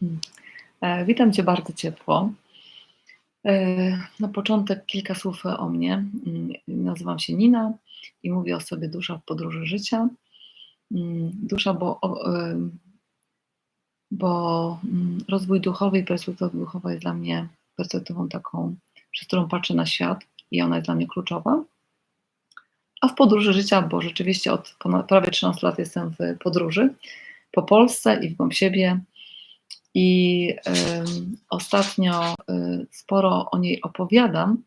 Hmm. E, Witam Cię bardzo ciepło. E, Na początek kilka słów o mnie. Mm, Nazywam się Nina i mówię o sobie Dusza w podróży życia. Mm, Dusza, bo, em, bo mm, rozwój duchowy i perspektywa duchowa jest dla mnie perspektywą taką, przez którą patrzę na świat i ona jest dla mnie kluczowa. A w podróży życia, bo rzeczywiście od ponad, prawie 13 lat jestem w podróży po Polsce i w głąb siebie. I ostatnio y, sporo o niej opowiadam.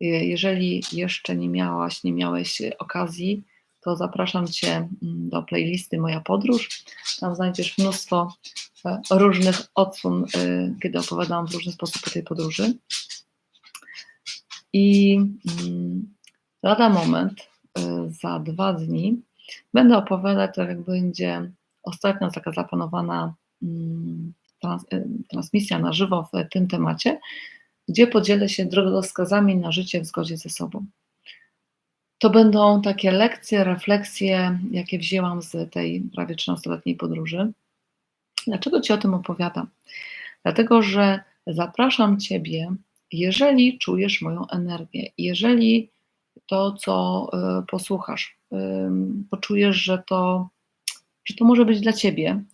Jeżeli jeszcze nie miałaś, nie miałeś okazji, to zapraszam Cię mm, do playlisty Moja Podróż. Tam znajdziesz mnóstwo e, różnych odsłon, y, kiedy opowiadam w różny sposób o tej podróży. I mm, lada moment, y, za dwa dni, będę opowiadać, tak jak będzie ostatnio taka zaplanowana mm, trans, y, transmisja na żywo w tym temacie, gdzie podzielę się drogowskazami na życie w zgodzie ze sobą. To będą takie lekcje, refleksje, jakie wzięłam z tej prawie 13-letniej podróży. Dlaczego Ci o tym opowiadam? Dlatego, że zapraszam Ciebie, jeżeli czujesz moją energię, jeżeli to, co y, posłuchasz, poczujesz, że to, że to może być dla Ciebie,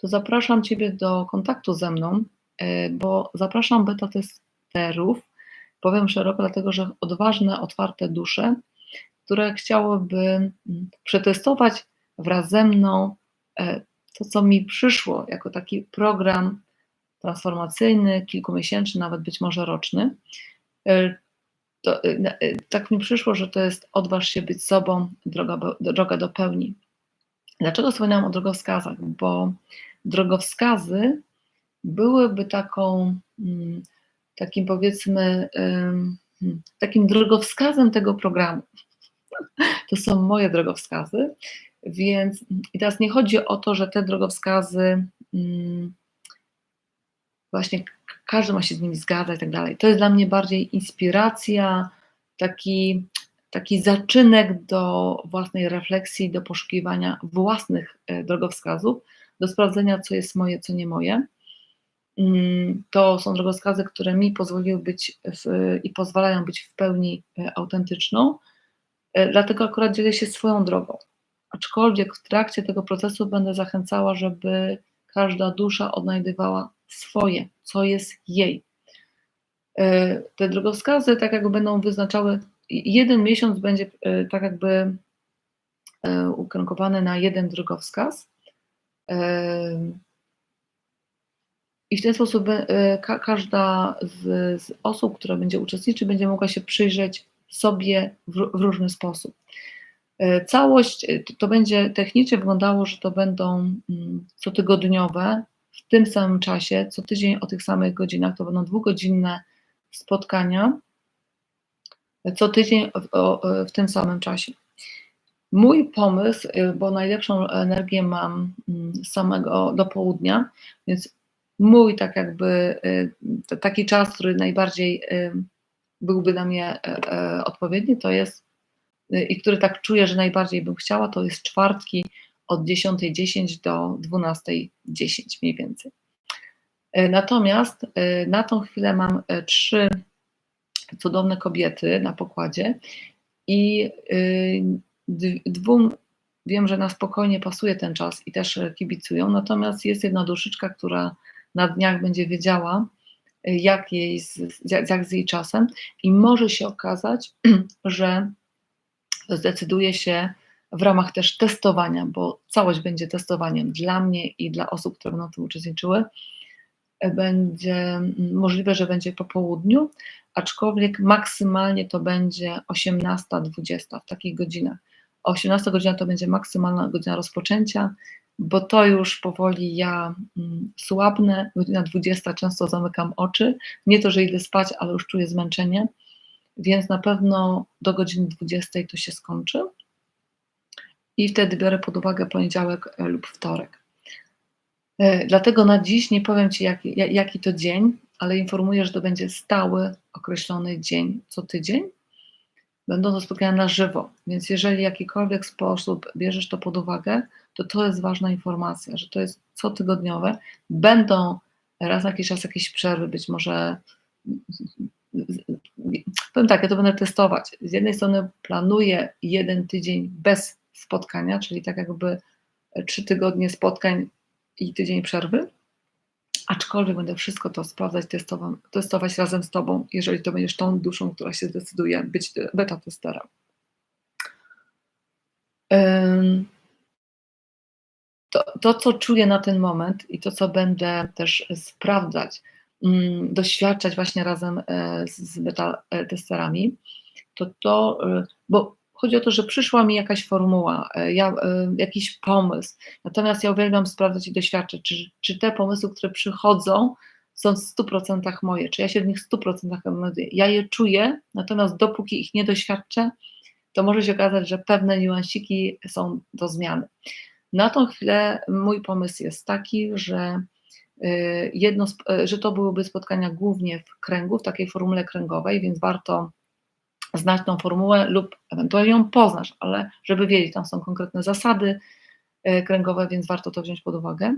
to zapraszam Ciebie do kontaktu ze mną, y, bo zapraszam beta testerów, powiem szeroko, dlatego że odważne, otwarte dusze, które chciałyby mm, przetestować wraz ze mną e, to, co mi przyszło jako taki program transformacyjny, kilkumiesięczny, nawet być może roczny. E, To, e, e, tak mi przyszło, że to jest odważ się być sobą, droga, droga do pełni. Dlaczego wspominałam o drogowskazach? Bo drogowskazy byłyby taką, mm, takim powiedzmy, hmm, takim drogowskazem tego programu. To są moje drogowskazy, więc i teraz nie chodzi o to, że te drogowskazy mm, właśnie każdy ma się z nimi zgadzać i tak dalej. To jest dla mnie bardziej inspiracja, taki, taki zaczynek do własnej refleksji, do poszukiwania własnych e, drogowskazów, do sprawdzenia, co jest moje, co nie moje. Mm, To są drogowskazy, które mi pozwoliły być w, i pozwalają być w pełni e, autentyczną. E, Dlatego akurat dzielę się swoją drogą. Aczkolwiek w trakcie tego procesu będę zachęcała, żeby każda dusza odnajdywała swoje, co jest jej. E, Te drogowskazy tak jakby będą wyznaczały, jeden miesiąc będzie tak jakby ukierunkowany na jeden drogowskaz. I w ten sposób e, ka- każda z, z osób, która będzie uczestniczyć, będzie mogła się przyjrzeć sobie w, w różny sposób. E, Całość e, to, to będzie technicznie wyglądało, że to będą mm, cotygodniowe, w tym samym czasie, co tydzień o tych samych godzinach, to będą dwugodzinne spotkania, co tydzień o, w tym samym czasie. Mój pomysł, y, bo najlepszą energię mam mm, samego do południa, więc mój tak jakby y, taki czas, który najbardziej y, byłby dla mnie e, e, odpowiedni, to jest i który tak czuję, że najbardziej bym chciała, to jest czwartki od 10.10 do 12.10 mniej więcej. Natomiast na tą chwilę mam e, trzy cudowne kobiety na pokładzie i dwóm wiem, że na spokojnie pasuje ten czas i też e, kibicują, natomiast jest jedna duszyczka, która na dniach będzie wiedziała, y, jak, jej z, jak z jej czasem i może się okazać, że zdecyduje się w ramach też testowania, bo całość będzie testowaniem dla mnie i dla osób, które będą w tym uczestniczyły. E, Będzie możliwe, że będzie po południu, aczkolwiek maksymalnie to będzie 18-20 w takich godzinach. 18 godzina to będzie maksymalna godzina rozpoczęcia, bo to już powoli ja mm, słabnę. Godzina 20 często zamykam oczy. Nie to, że idę spać, ale już czuję zmęczenie, więc na pewno do godziny 20 to się skończy. I wtedy biorę pod uwagę poniedziałek e, lub wtorek. E, Dlatego na dziś nie powiem Ci, jaki, ja- jaki to dzień, ale informuję, że to będzie stały, określony dzień co tydzień. Będą to spotkania na żywo, więc jeżeli w jakikolwiek sposób bierzesz to pod uwagę, to to jest ważna informacja, że to jest cotygodniowe. Będą raz na jakiś czas jakieś przerwy, być może powiem tak, ja to będę testować. Z jednej strony planuję jeden tydzień bez spotkania, czyli tak jakby trzy tygodnie spotkań i tydzień przerwy, aczkolwiek będę wszystko to sprawdzać, testować, testować razem z Tobą, jeżeli to będziesz tą duszą, która się zdecyduje być beta testerem. To, to, co czuję na ten moment i to, co będę też sprawdzać, mm, doświadczać właśnie razem e, z beta e, to to, e, bo chodzi o to, że przyszła mi jakaś formuła, ja, jakiś pomysł, natomiast ja uwielbiam sprawdzać i doświadczać, czy, czy te pomysły, które przychodzą, są w 100% moje, czy ja się w nich w 100% odnajduję. Ja je czuję, natomiast dopóki ich nie doświadczę, to może się okazać, że pewne niuansiki są do zmiany. Na tą chwilę mój pomysł jest taki, że y, jedno, że to byłyby spotkania głównie w kręgu, w takiej formule kręgowej, więc warto znać tą formułę lub ewentualnie ją poznasz, ale żeby wiedzieć, tam są konkretne zasady y, kręgowe, więc warto to wziąć pod uwagę.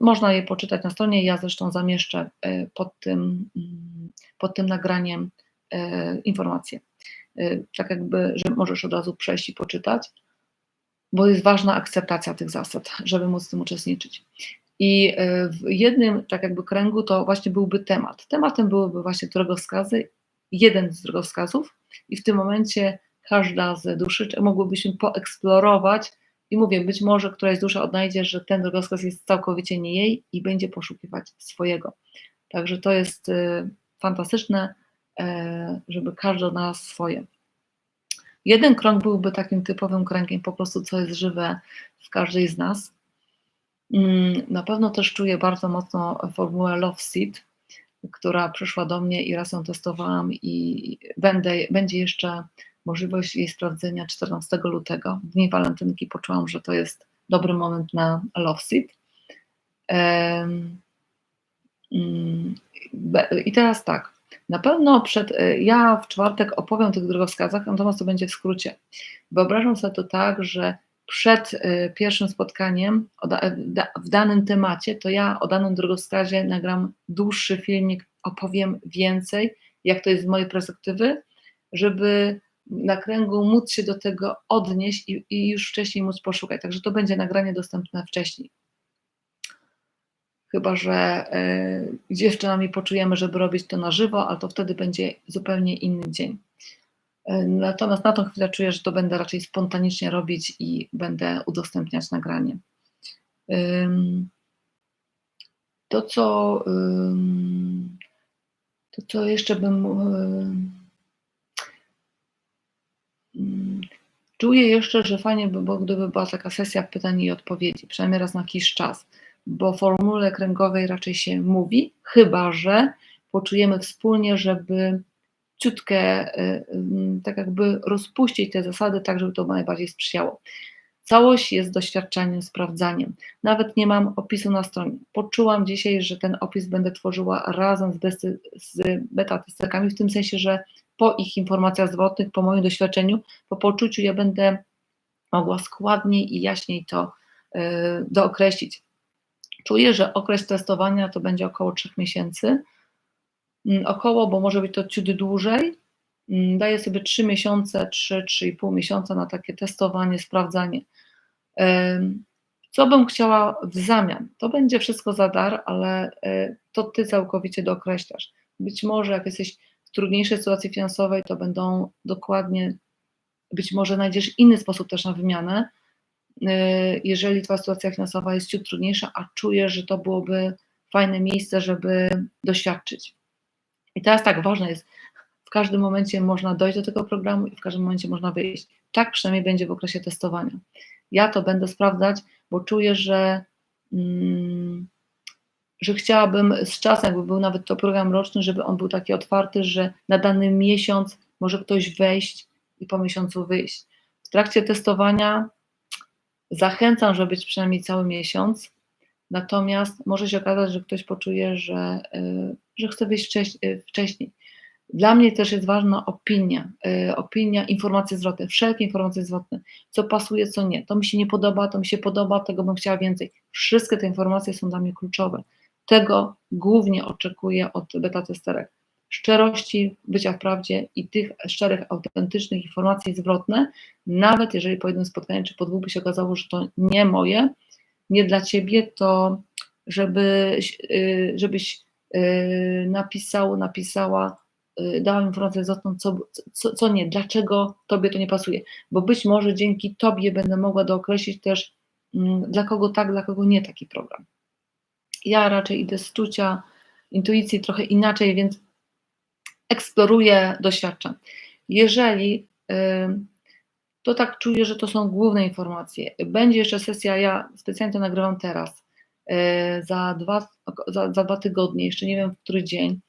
Można je poczytać na stronie, ja zresztą zamieszczę pod tym, mm, pod tym nagraniem informacje. Tak jakby, że możesz od razu przejść i poczytać bo jest ważna akceptacja tych zasad, żeby móc w tym uczestniczyć. I e, w jednym tak jakby kręgu to właśnie byłby temat. Tematem byłyby właśnie drogowskazy, jeden z drogowskazów i w tym momencie każda z duszy, mogłybyśmy poeksplorować i mówię, być może któraś dusza odnajdzie, że ten drogowskaz jest całkowicie nie jej i będzie poszukiwać swojego. Także to jest e, fantastyczne, e, żeby każdy odnalazł swoje. Jeden krąg byłby takim typowym kręgiem, po prostu co jest żywe w każdej z nas. Mm, na pewno też czuję bardzo mocno formułę Love Seed, która przyszła do mnie i raz ją testowałam i będę, będzie jeszcze możliwość jej sprawdzenia 14 lutego. W dni walentynki poczułam, że to jest dobry moment na Love Seed. Mm, I teraz tak, na pewno przed, y, ja w czwartek opowiem o tych drogowskazach, natomiast to będzie w skrócie. Wyobrażam sobie to tak, że przed y, pierwszym spotkaniem w danym temacie, to ja o danym drogowskazie nagram dłuższy filmik, opowiem więcej, jak to jest z mojej perspektywy, żeby na kręgu móc się do tego odnieść i, i już wcześniej móc poszukać. Także to będzie nagranie dostępne wcześniej chyba że y, dziewczynami poczujemy, żeby robić to na żywo, ale to wtedy będzie zupełnie inny dzień. Y, natomiast na tą chwilę czuję, że to będę raczej spontanicznie robić i będę udostępniać nagranie. To, co, to, co jeszcze bym. Czuję jeszcze, że fajnie by było, gdyby była taka sesja pytań i odpowiedzi, przynajmniej raz na jakiś czas bo formule kręgowej raczej się mówi, chyba że poczujemy wspólnie, żeby ciutkę y, tak jakby rozpuścić te zasady, tak żeby to najbardziej sprzyjało. Całość jest doświadczaniem, sprawdzaniem. Nawet nie mam opisu na stronie. Poczułam dzisiaj, że ten opis będę tworzyła razem z, besty, z beta testerkami, w tym sensie, że po ich informacjach zwrotnych, po moim doświadczeniu, po poczuciu ja będę mogła składniej i jaśniej to yy, dookreślić. Czuję, że okres testowania to będzie około 3 miesięcy. Mm, około, bo może być to ciut dłużej. Mm, daję sobie 3 miesiące, 3-3,5 miesiąca na takie testowanie, sprawdzanie. Co bym chciała w zamian? To będzie wszystko za dar, ale e, to ty całkowicie dookreślasz. Być może jak jesteś w trudniejszej sytuacji finansowej, to będą dokładnie, być może znajdziesz inny sposób też na wymianę, Y, jeżeli Twoja sytuacja finansowa jest ciut trudniejsza, a czujesz, że to byłoby fajne miejsce, żeby doświadczyć. I teraz tak, ważne jest, w każdym momencie można dojść do tego programu i w każdym momencie można wyjść. Tak przynajmniej będzie w okresie testowania. Ja to będę sprawdzać, bo czuję, że, mm, że chciałabym z czasem, jakby był nawet to program roczny, żeby on był taki otwarty, że na dany miesiąc może ktoś wejść i po miesiącu wyjść. W trakcie testowania Zachęcam, żeby być przynajmniej cały miesiąc, natomiast może się okazać, że ktoś poczuje, że, y, że chce wyjść y, wcześniej. Dla mnie też jest ważna opinia, y, opinia, informacje zwrotne, wszelkie informacje zwrotne, co pasuje, co nie. To mi się nie podoba, to mi się podoba, tego bym chciała więcej. Wszystkie te informacje są dla mnie kluczowe. Tego głównie oczekuję od beta testerek. Szczerości, bycia w prawdzie i tych szczerych, autentycznych informacji zwrotne, nawet jeżeli po jednym spotkaniu czy po dwóch by się okazało, że to nie moje, nie dla ciebie, to żebyś, y, żebyś y, napisał, napisała, y, dała informację zwrotną, co, co, co nie, dlaczego tobie to nie pasuje, bo być może dzięki tobie będę mogła dookreślić też, mm, dla kogo tak, dla kogo nie taki program. Ja raczej idę z czucia, intuicji trochę inaczej, więc eksploruję, doświadczam. Jeżeli to tak czuję, że to są główne informacje. Będzie jeszcze sesja, ja specjalnie to nagrywam teraz, za dwa, za, za dwa tygodnie, jeszcze nie wiem w który dzień,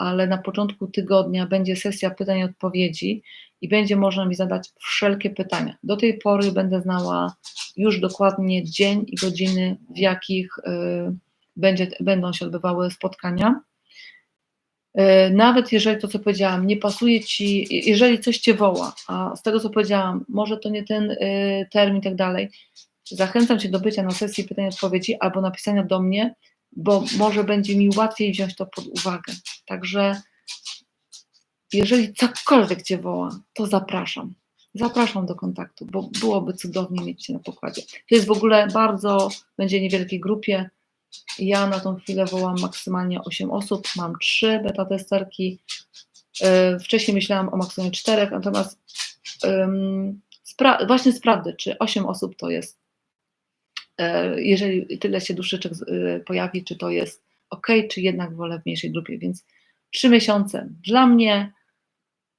ale na początku tygodnia będzie sesja pytań i odpowiedzi i będzie można mi zadać wszelkie pytania. Do tej pory będę znała już dokładnie dzień i godziny, w jakich y, będzie, będą się odbywały spotkania. Y, nawet jeżeli to, co powiedziałam, nie pasuje ci, jeżeli coś cię woła, a z tego, co powiedziałam, może to nie ten y, termin i tak dalej, zachęcam cię do bycia na sesji pytań i odpowiedzi albo napisania do mnie, bo może będzie mi łatwiej wziąć to pod uwagę. Także jeżeli cokolwiek Cię woła, to zapraszam. Zapraszam do kontaktu, bo byłoby cudownie mieć Cię na pokładzie. To jest w ogóle bardzo, będzie niewielkiej grupie. Ja na tą chwilę wołam maksymalnie 8 osób, mam 3 beta testerki. Wcześniej myślałam o maksymalnie 4, natomiast um, spra właśnie sprawdzę, czy 8 osób to jest jeżeli tyle się duszyczek e, pojawi, czy to jest ok, czy jednak wolę w mniejszej grupie. Więc trzy miesiące dla mnie,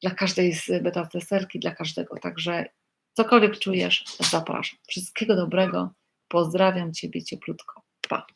dla każdej z beta testerki, dla każdego. Także cokolwiek czujesz, zapraszam. Wszystkiego dobrego. Pozdrawiam Ciebie cieplutko. Pa.